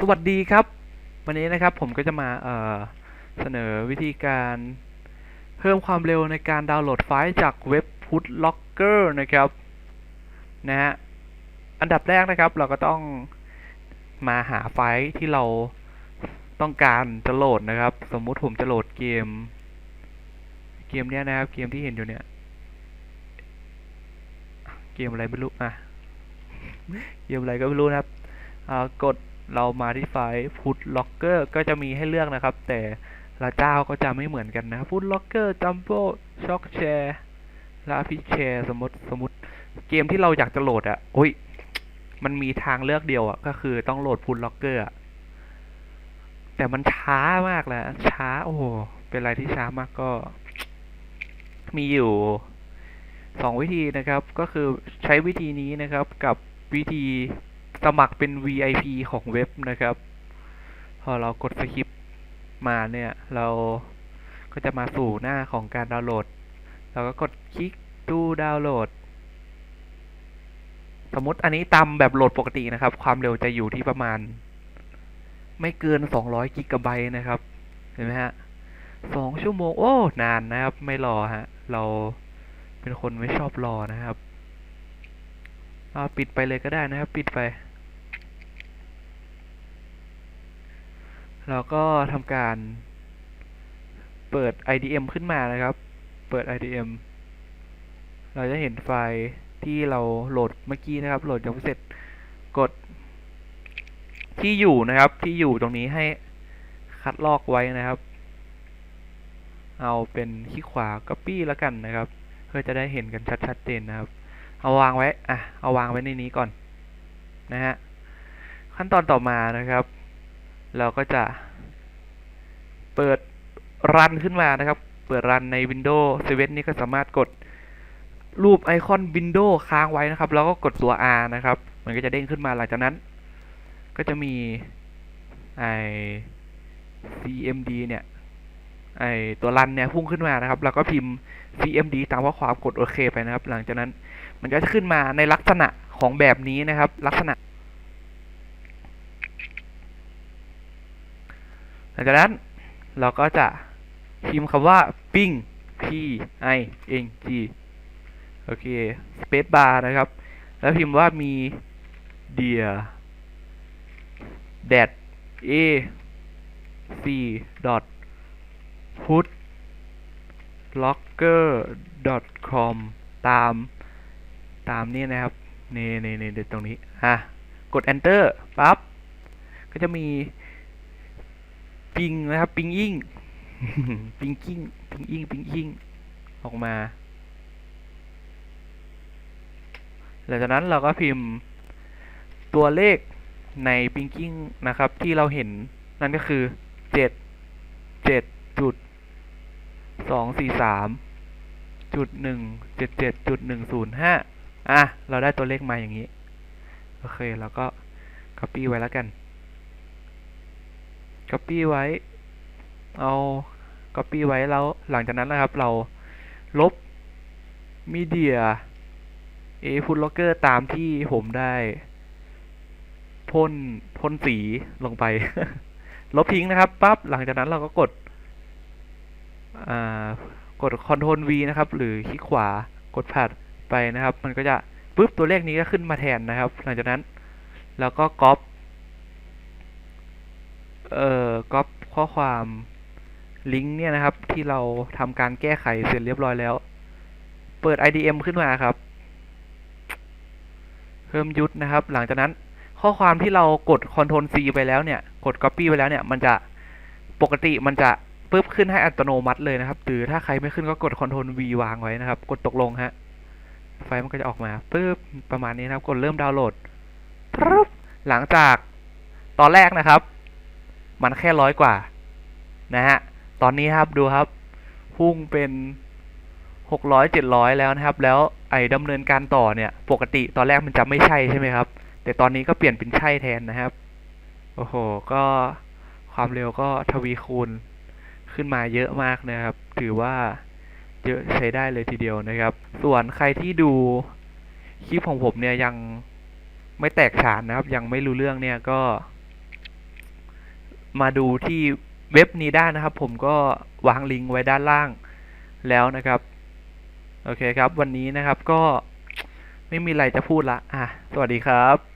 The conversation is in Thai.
สวัสดีครับ วันนี้นะครับผมก็จะมาเเสนอวิธีการเพิ่มความเร็วในการดาวน์โหลดไฟล์จากเว็บ Putlocker นะครับนะฮะอันดับแรกนะครับ เราก็ต้องมาหาไฟล์ที่เราต้องการจะโหลดนะครับ สมมุติผมจะโหลดเกม เกมเนี้ยนะครับ เกมที่เห็นอยู่เนี่ย เกมอะไรไม่รู้อะเกมอะไรก็ไม่รู้นะครับกด เรามาที่ไฟล์ Put Locker ก็จะมีให้เลือกนะครับ แต่ละเจ้าก็จะไม่เหมือนกันนะ Put Locker Jumbo Shock Share และ Api Share สมมติสมมติเกมที่เราอยากจะโหลดอะโอ้ยมันมีทางเลือกเดียวอะก็คือต้องโหลด Put Locker อะแต่มันช้ามากแหละช้า โอ้โห เป็นอะไรที่ช้ามากก็ มีอยู่สองวิธีนะครับ ก็คือใช้วิธีนี้นะครับกับวิธี สมัครเป็น VIP ของเว็บนะครับ พอเรากดสคริปต์มาเนี่ย เราก็จะมาสู่หน้าของการดาวน์โหลด เราก็กดคลิกดูดาวน์โหลด สมมติอันนี้ตามแบบโหลดปกตินะครับ ความเร็วจะอยู่ที่ประมาณ ไม่เกิน 200กิกะไบต์นะครับ เห็นไหมฮะสองชั่วโมง โอ้ นานนะครับ ไม่รอฮะ เราเป็นคนไม่ชอบรอนะครับ เอาปิดไปเลยก็ได้นะครับ ปิดไป เราก็ทำการเปิด IDM ขึ้นมานะครับ เปิด IDM เราจะเห็นไฟล์ที่เราโหลดเมื่อกี้นะครับ โหลดยังไม่เสร็จ กด ที่อยู่นะครับ ที่อยู่ตรงนี้ให้คัดลอกไว้นะครับ เอาเป็นคลิกขวา Copy แล้วกันนะครับ เพื่อจะได้เห็นกันชัดๆเจนนะครับ เอาวางไว้ อะ เอาวางไว้ในนี้ก่อน นะฮะ ขั้นตอนต่อมานะครับ เราก็จะ เปิดรันขึ้นมานะครับ เปิดรันใน Windows 7 นี่ก็สามารถกดรูปไอคอน Windows ค้างไว้นะครับ แล้วก็กดตัว R นะครับ มันก็จะเด้งขึ้นมาหลังจากนั้น ก็จะมีไอ CMD เนี่ยไอตัวรันเนี่ยพุ่งขึ้นมานะครับ แล้วก็พิมพ์ CMD ตามข้อความกดโอเคไปนะครับ หลังจากนั้นมันก็จะขึ้นมาในลักษณะของแบบนี้นะครับ ลักษณะ ลังจากนั้นเราก็จะพิมพ์คำว่า ping p i n g โอเค space bar นะครับ แล้วพิมพ์ว่ามี dear that a c dot put locker dot com ตาม ตามนี่นะครับ นี่นี่นี่ตรงนี้ อะ กด enter ปั๊บ ก็จะมี ปิงนะครับ ปิงยิ่งปิงกิ้งปิงยิ่งปิงยิ่งออกมา หลังจากนั้นเราก็พิมพ์ตัวเลขในปิงกิ้งนะครับ ที่เราเห็นนั่นก็คือเจ็ดเจ็ดจุดสองสี่สามจุดหนึ่งเจ็ดเจ็ดจุดหนึ่งศูนย์ห้าอะ เราได้ตัวเลขมาอย่างนี้ โอเค เราก็ copy ไว้แล้วกัน copy ไว้ เอา copy ไว้แล้วหลังจากนั้นนะครับ เราลบ media เอพุทล็อกเกอร์ตามที่ผมได้พ่นพ่นสีลงไป ลบทิ้งนะครับปั๊บหลังจากนั้นเราก็กดกด Ctrl V นะครับ หรือคลิกขวากดแพดไปนะครับ มันก็จะปุ๊บตัวเลขนี้ก็ขึ้นมาแทนนะครับ หลังจากนั้น แล้วก็ก๊อป เอ่อก๊อปข้อความลิงก์เนี่ยนะครับ ที่เราทำการแก้ไขเสร็จเรียบร้อยแล้ว เปิด IDM ขึ้นมาครับ เพิ่มยุทธนะครับ หลังจากนั้นข้อความที่เรากด Ctrl C ไปแล้วเนี่ย กด Copy ไปแล้วเนี่ย มันจะปกติมันจะปึ๊บขึ้นให้อัตโนมัติเลยนะครับ หรือถ้าใครไม่ขึ้นก็กด Ctrl V วางไว้นะครับ กดตกลงฮะ ไฟมันก็จะออกมาปึ๊บประมาณนี้นะครับ กดเริ่มดาวน์โหลดปึ๊บหลังจากตอนแรกนะครับ มันแค่ร้อยกว่านะฮะ ตอนนี้ครับดูครับพุ่งเป็นหกร้อยเจ็ดร้อยแล้วนะครับ แล้วไอ้ดำเนินการต่อเนี่ย ปกติตอนแรกมันจะไม่ใช่ใช่ไหมครับ แต่ตอนนี้ก็เปลี่ยนเป็นใช่แทนนะครับ โอ้โห ก็ความเร็วก็ทวีคูณขึ้นมาเยอะมากนะครับ ถือว่าเยอะใช้ได้เลยทีเดียวนะครับ ส่วนใครที่ดูคลิปของผมเนี่ยยังไม่แตกฉานนะครับ ยังไม่รู้เรื่องเนี่ยก็ มาดูที่เว็บนี้ได้นะครับ ผมก็วางลิงก์ไว้ด้านล่างแล้วนะครับ โอเคครับ วันนี้นะครับก็ไม่มีอะไรจะพูดละ อะ สวัสดีครับ